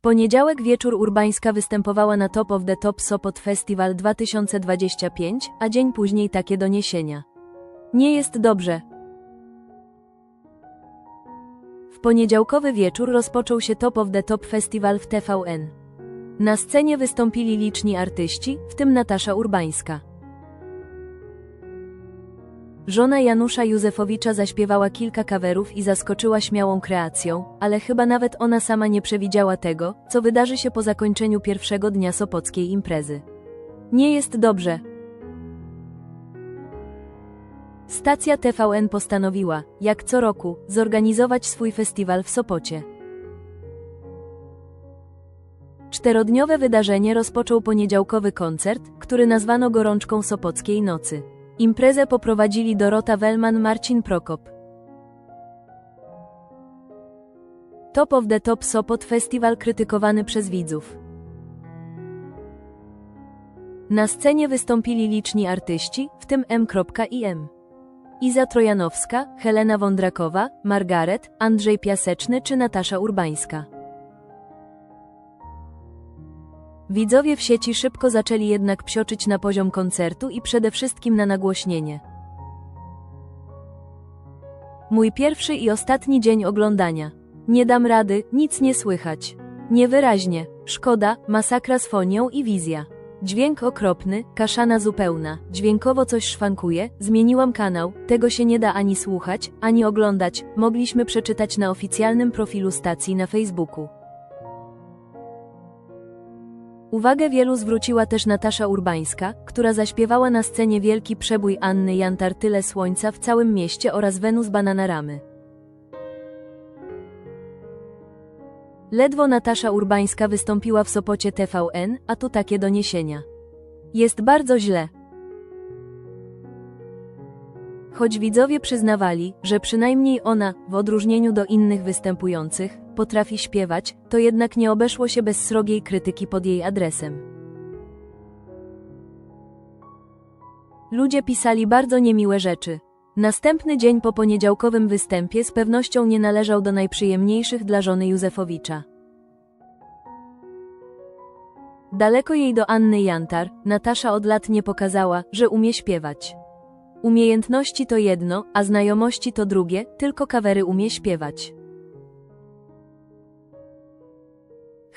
W poniedziałek wieczór Urbańska występowała na Top of the Top Sopot Festival 2025, a dzień później takie doniesienia. Nie jest dobrze. W poniedziałkowy wieczór rozpoczął się Top of the Top Festival w TVN. Na scenie wystąpili liczni artyści, w tym Natasza Urbańska. Żona Janusza Józefowicza zaśpiewała kilka kawerów i zaskoczyła śmiałą kreacją, ale chyba nawet ona sama nie przewidziała tego, co wydarzy się po zakończeniu pierwszego dnia sopockiej imprezy. Nie jest dobrze. Stacja TVN postanowiła, jak co roku, zorganizować swój festiwal w Sopocie. Czterodniowe wydarzenie rozpoczął poniedziałkowy koncert, który nazwano Gorączką Sopockiej Nocy. Imprezę poprowadzili Dorota Wellman Marcin Prokop. Top of the Top Sopot Festiwal krytykowany przez widzów. Na scenie wystąpili liczni artyści, w tym M.I.M. Iza Trojanowska, Helena Wądrakowa, Margaret, Andrzej Piaseczny czy Natasza Urbańska. Widzowie w sieci szybko zaczęli jednak psioczyć na poziom koncertu i przede wszystkim na nagłośnienie. Mój pierwszy i ostatni dzień oglądania. Nie dam rady, nic nie słychać. Niewyraźnie, szkoda, masakra z fonią i wizja. Dźwięk okropny, kaszana zupełna, dźwiękowo coś szwankuje, zmieniłam kanał, tego się nie da ani słuchać, ani oglądać, mogliśmy przeczytać na oficjalnym profilu stacji na Facebooku. Uwagę wielu zwróciła też Natasza Urbańska, która zaśpiewała na scenie wielki przebój Anny Jantar Tyle Słońca w całym mieście oraz Wenus Bananaramy. Ledwo Natasza Urbańska wystąpiła w Sopocie TVN, a tu takie doniesienia. Jest bardzo źle. Choć widzowie przyznawali, że przynajmniej ona, w odróżnieniu do innych występujących, potrafi śpiewać, to jednak nie obeszło się bez srogiej krytyki pod jej adresem. Ludzie pisali bardzo niemiłe rzeczy. Następny dzień po poniedziałkowym występie z pewnością nie należał do najprzyjemniejszych dla żony Józefowicza. Daleko jej do Anny Jantar, Natasza od lat nie pokazała, że umie śpiewać. Umiejętności to jedno, a znajomości to drugie, tylko kawery umie śpiewać.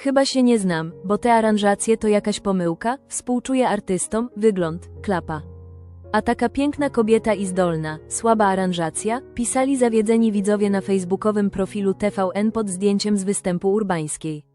Chyba się nie znam, bo te aranżacje to jakaś pomyłka, współczuję artystom, wygląd, klapa. A taka piękna kobieta i zdolna, słaba aranżacja, pisali zawiedzeni widzowie na facebookowym profilu TVN pod zdjęciem z występu urbańskiej.